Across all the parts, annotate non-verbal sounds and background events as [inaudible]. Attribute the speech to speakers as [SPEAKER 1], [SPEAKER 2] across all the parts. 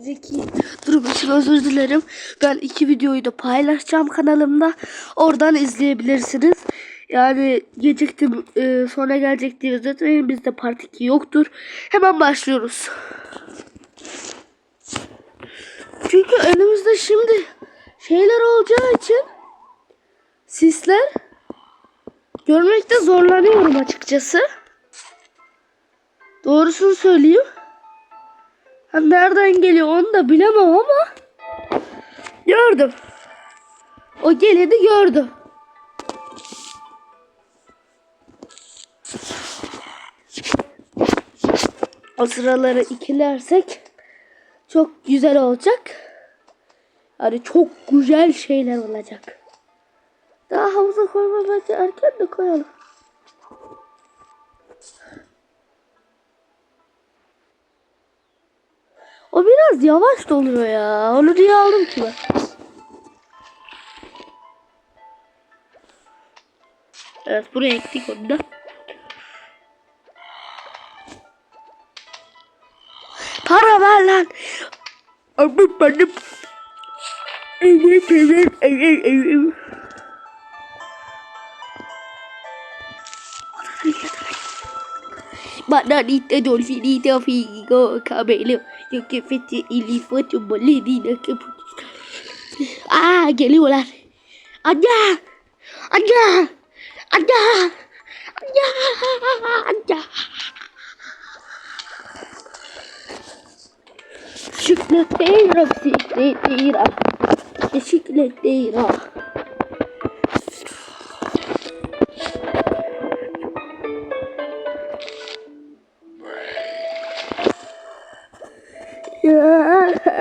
[SPEAKER 1] Zeki durum için özür dilerim. Ben iki videoyu da paylaşacağım kanalımda. Oradan izleyebilirsiniz. Yani geciktim e, sonra gelecek diye uzatmayın. Bizde part 2 yoktur. Hemen başlıyoruz. Çünkü önümüzde şimdi şeyler olacağı için sisler görmekte zorlanıyorum açıkçası. Doğrusunu söyleyeyim. Nereden geliyor onu da bilemem ama gördüm. O geleni gördüm. O sıraları ikilersek çok güzel olacak. Yani çok güzel şeyler olacak. Daha havuza koyma bence erken de koyalım. O biraz yavaş doluyor ya. Onu niye aldım ki ben? Evet buraya ektik onu da. Para ver lan. Abi benim. Evet evet evet evet. Bananita dolfinita figo cabelo. Yo que fete elephant ballerina que Ah, geliyorlar. Ada! Ada! Ada! Ada! Ada! Chicleteira, chicleteira. Chicleteira.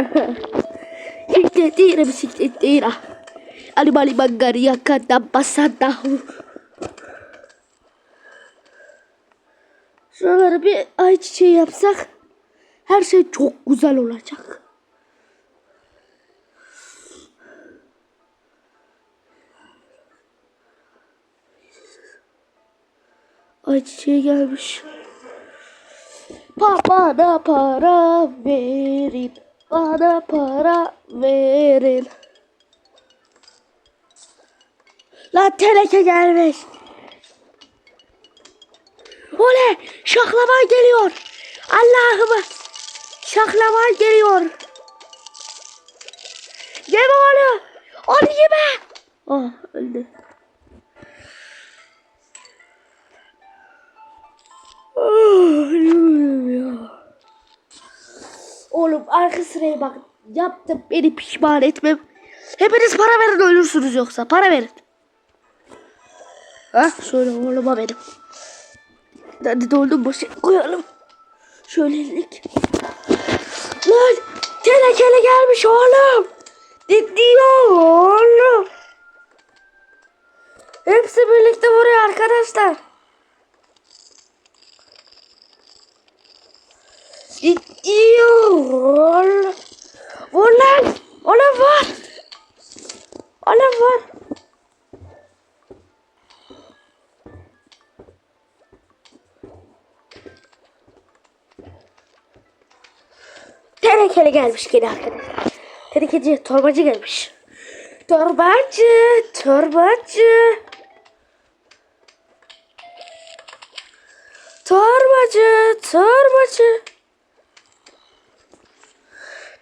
[SPEAKER 1] [laughs] Chicleteira, bicicleteira. Animali mangaria cada passada. Şuraları bir ayçiçeği yapsak her şey çok güzel olacak. Ayçiçeği gelmiş. Pa bana para verin. Bana para verin. Lan teneke gelmiş. Oley! Şaklaman geliyor. Allah'ım. Şaklaman geliyor. Yeme onu. Onu yeme. Ah öldü. Ah, yürüyorum ya. Oğlum arka sıraya bak. Yaptım beni pişman etmem. Hepiniz para verin ölürsünüz yoksa. Para verin. Ha şöyle oğluma benim. Hadi doldum boşa koyalım. Şöylelik. Lan tenekele gelmiş oğlum. Gidiyor oğlum. Hepsi birlikte vuruyor arkadaşlar. Gidiyor lan. Oğlum var. Oğlum var. Tenekeli gelmiş gene arkadaşlar. Tenekeci, torbacı gelmiş. Torbacı, torbacı. Torbacı, torbacı.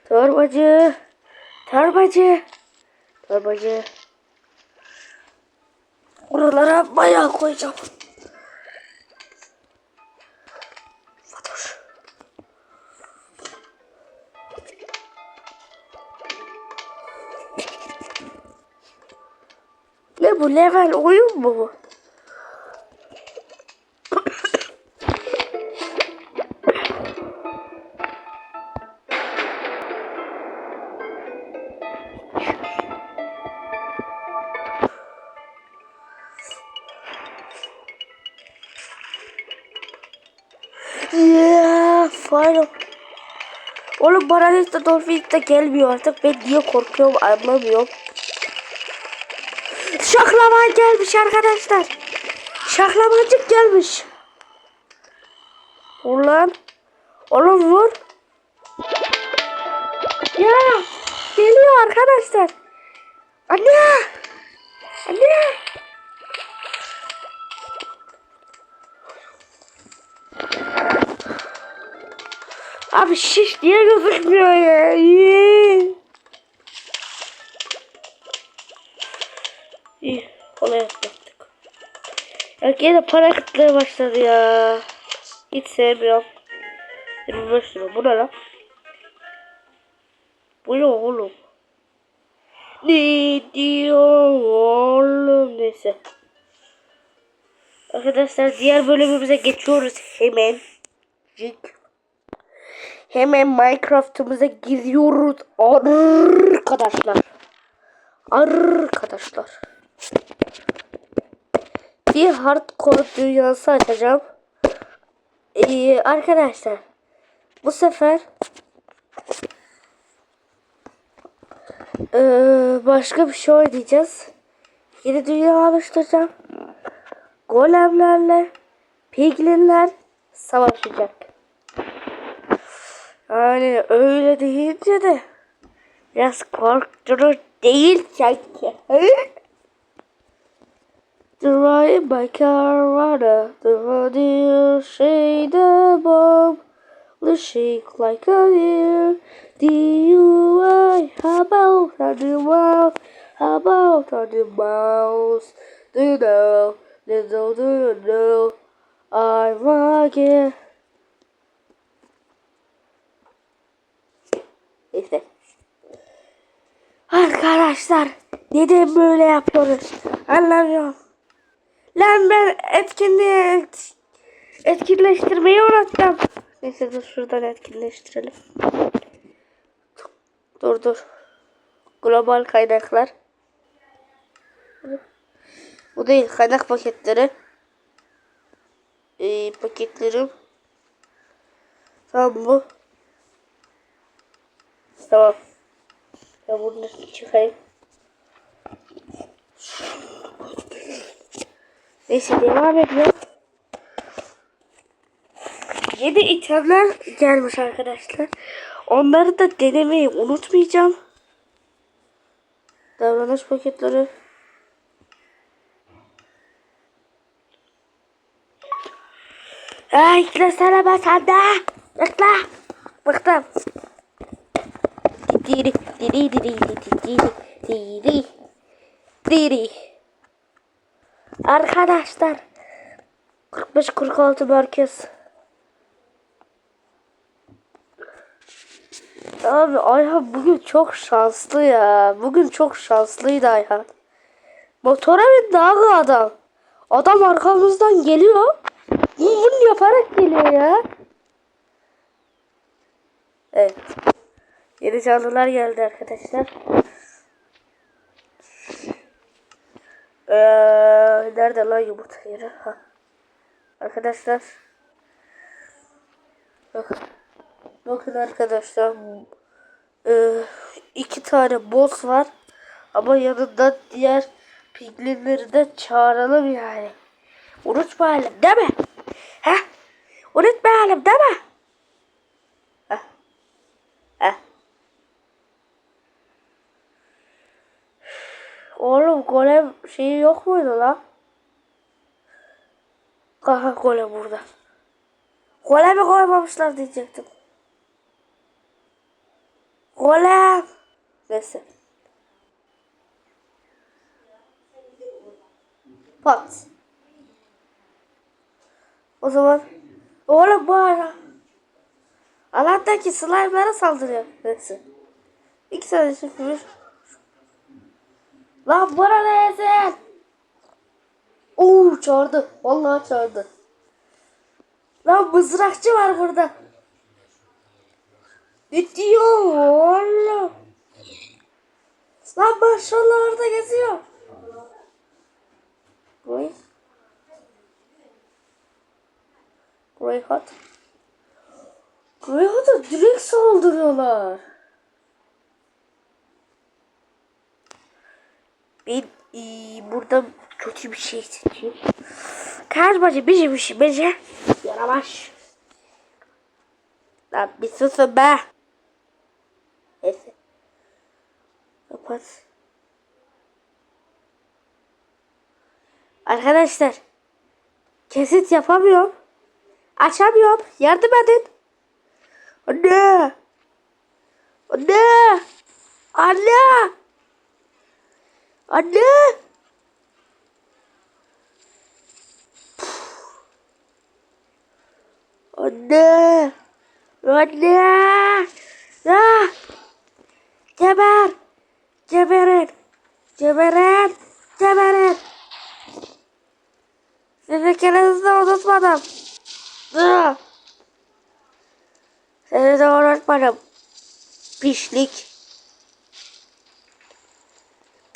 [SPEAKER 1] Torbacı, torbacı, torbacı. Oralara bayağı koyacağım. Fatoş. Ne bu level oyun mu bu? Final. Oğlum bana hiç Dolphin de gelmiyor artık. Ben niye korkuyorum anlamıyorum. Şaklaman gelmiş arkadaşlar. Şaklamacık gelmiş. Ulan. Oğlum vur. Ya geliyor arkadaşlar. Anne. Anne. Abi şiş niye gözükmüyor ya? İyi. İyi. Kolay yaptık. Ya gene para kıtlığı başladı ya. Hiç sevmiyorum. 25 lira. Bu ne lan? Bu ne oğlum? Ne diyor oğlum? Neyse. Arkadaşlar diğer bölümümüze geçiyoruz hemen. Cik. Hemen Minecraft'ımıza giriyoruz arkadaşlar. Arkadaşlar. Bir hardcore dünyası açacağım. Ee, arkadaşlar bu sefer ee, başka bir şey oynayacağız. Yeni dünya oluşturacağım. Golemlerle piglinler savaşacak. Öyle öyle deyince de biraz korkturur değil sanki. [laughs] Durayım bakar var the Duradığı şeyde bomb The shake like a deer DUI about the mouth About the mouse Do you know, do you know I like it Arkadaşlar neden böyle yapıyoruz? Anlamıyorum. Lan ben etkinliği et, etkinleştirmeyi unuttum. Neyse dur şuradan etkinleştirelim. Dur dur. Global kaynaklar. Bu değil kaynak paketleri. Ee, paketlerim. Tamam bu. Tamam. Ya bunu çıkayım. Neyse devam ediyor. Yeni itemler gelmiş arkadaşlar. Onları da denemeyi unutmayacağım. Davranış paketleri. Ay yüklesene ben sende. Yükle. Bıktım. Diri diri diri diri diri diri. Arkadaşlar 45-46 merkez. Abi Ayhan bugün çok şanslı ya. Bugün çok şanslıydı Ayhan. Motora bindi abi adam. Adam arkamızdan geliyor. Bunu yaparak geliyor ya. Evet. Yeni canlılar geldi arkadaşlar. Ee, nerede lan yumurta yeri? Ha. Arkadaşlar. Bakın. Bakın arkadaşlar. Ee, iki tane boss var. Ama yanında diğer piglinleri de çağıralım yani. Unutmayalım değil mi? Ha? Unutmayalım değil mi? Oğlum golem şeyi yok muydu lan? Aha golem burada. Golemi koymamışlar diyecektim. Golem. Neyse. Pat. O zaman oğlum bu ara alandaki slime'lara saldırıyor. Neyse. İki tane sıfır. Lan bana neyse. Oo çağırdı. Vallahi çağırdı. Lan mızrakçı var burada. Ne diyor oğlum? Lan maşallah orada geziyor. Grey. Grey Hot. Grey Hot'a direkt saldırıyorlar. Ben ee, burada kötü bir şey seçeyim. Karbacı bizim işimize yaramaz. Lan bir susun be. Neyse. kapat. Arkadaşlar kesit yapamıyorum. Açamıyorum. Yardım edin. Anne. Anne. Anne. Anne. Anne. Anne. Ah. Geber. Geberin. Geberin. Geberin. Sizi kendinizi unutmadım. Ah. Seni de unutmadım. Pişlik.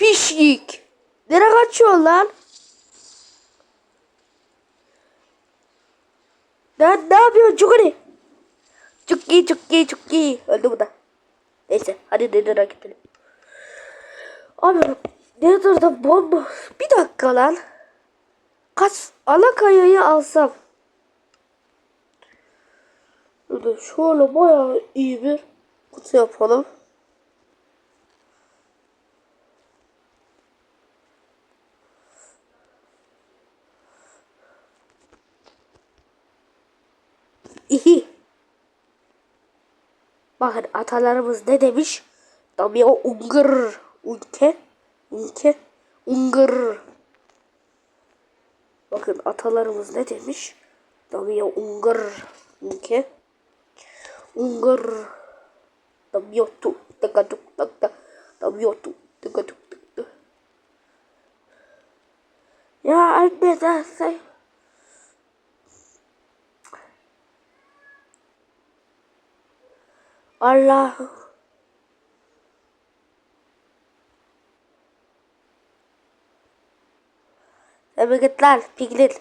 [SPEAKER 1] Pişlik. Nereye kaçıyor lan? Ne, ne yapıyorsun Çukuri? Çukki çukki çukki. Öldü bu da. Neyse hadi Nether'a gidelim. Abi Nether'da bomba. Bir dakika lan. Kaç alakayayı alsam. Şöyle bayağı iyi bir kutu yapalım. İyi. Bakın atalarımız ne demiş? Damya Ungur. Ülke. Ülke. Ungur. Bakın atalarımız ne demiş? Damya Ungur. Ülke. Ungur. Damya tu. Tıka tuk tuk tuk. Damya tu. Tıka tuk tuk tuk. Ya anne sen Allah'ım. Eve git lan piglin.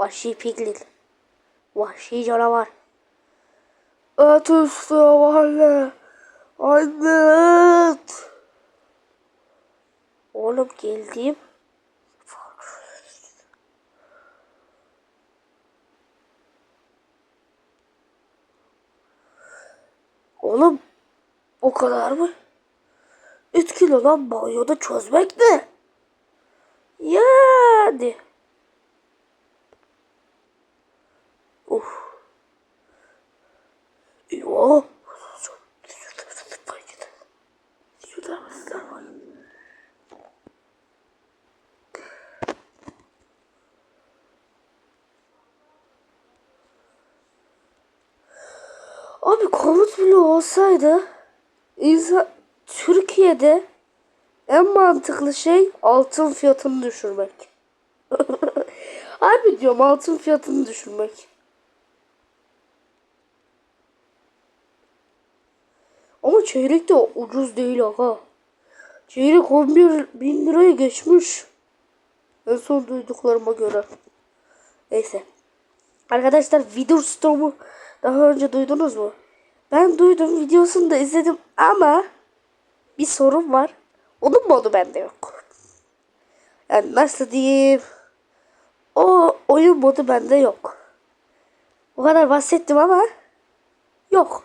[SPEAKER 1] Vahşi piglin. Vahşi canavar. At üstü anne. Anne et. Oğlum geldim. Oğlum o kadar mı? 3 kilo lan banyoda çözmek ne? Yani. Uf. Yo. Olsaydı insan Türkiye'de en mantıklı şey altın fiyatını düşürmek. [laughs] Abi diyorum altın fiyatını düşürmek. Ama çeyrek de ucuz değil aga. Çeyrek 11 bin liraya geçmiş. En son duyduklarıma göre. Neyse. Arkadaşlar video stomu daha önce duydunuz mu? Ben duydum videosunu da izledim ama bir sorun var. Onun modu bende yok. Yani nasıl diyeyim? O oyun modu bende yok. O kadar bahsettim ama yok.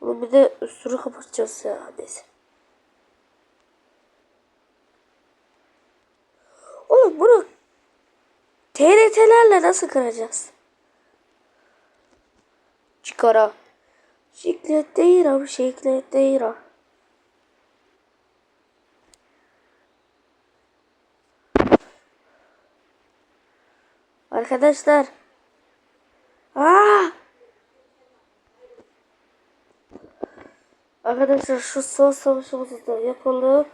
[SPEAKER 1] Bunu bir de üstünü kapatacağız ya. Neyse. Oğlum bunu TRT'lerle nasıl kıracağız? Çıkara. Şiklet değil abi şiklet değil abi. Arkadaşlar. Aa! Arkadaşlar şu son savaşımızı da yapalım.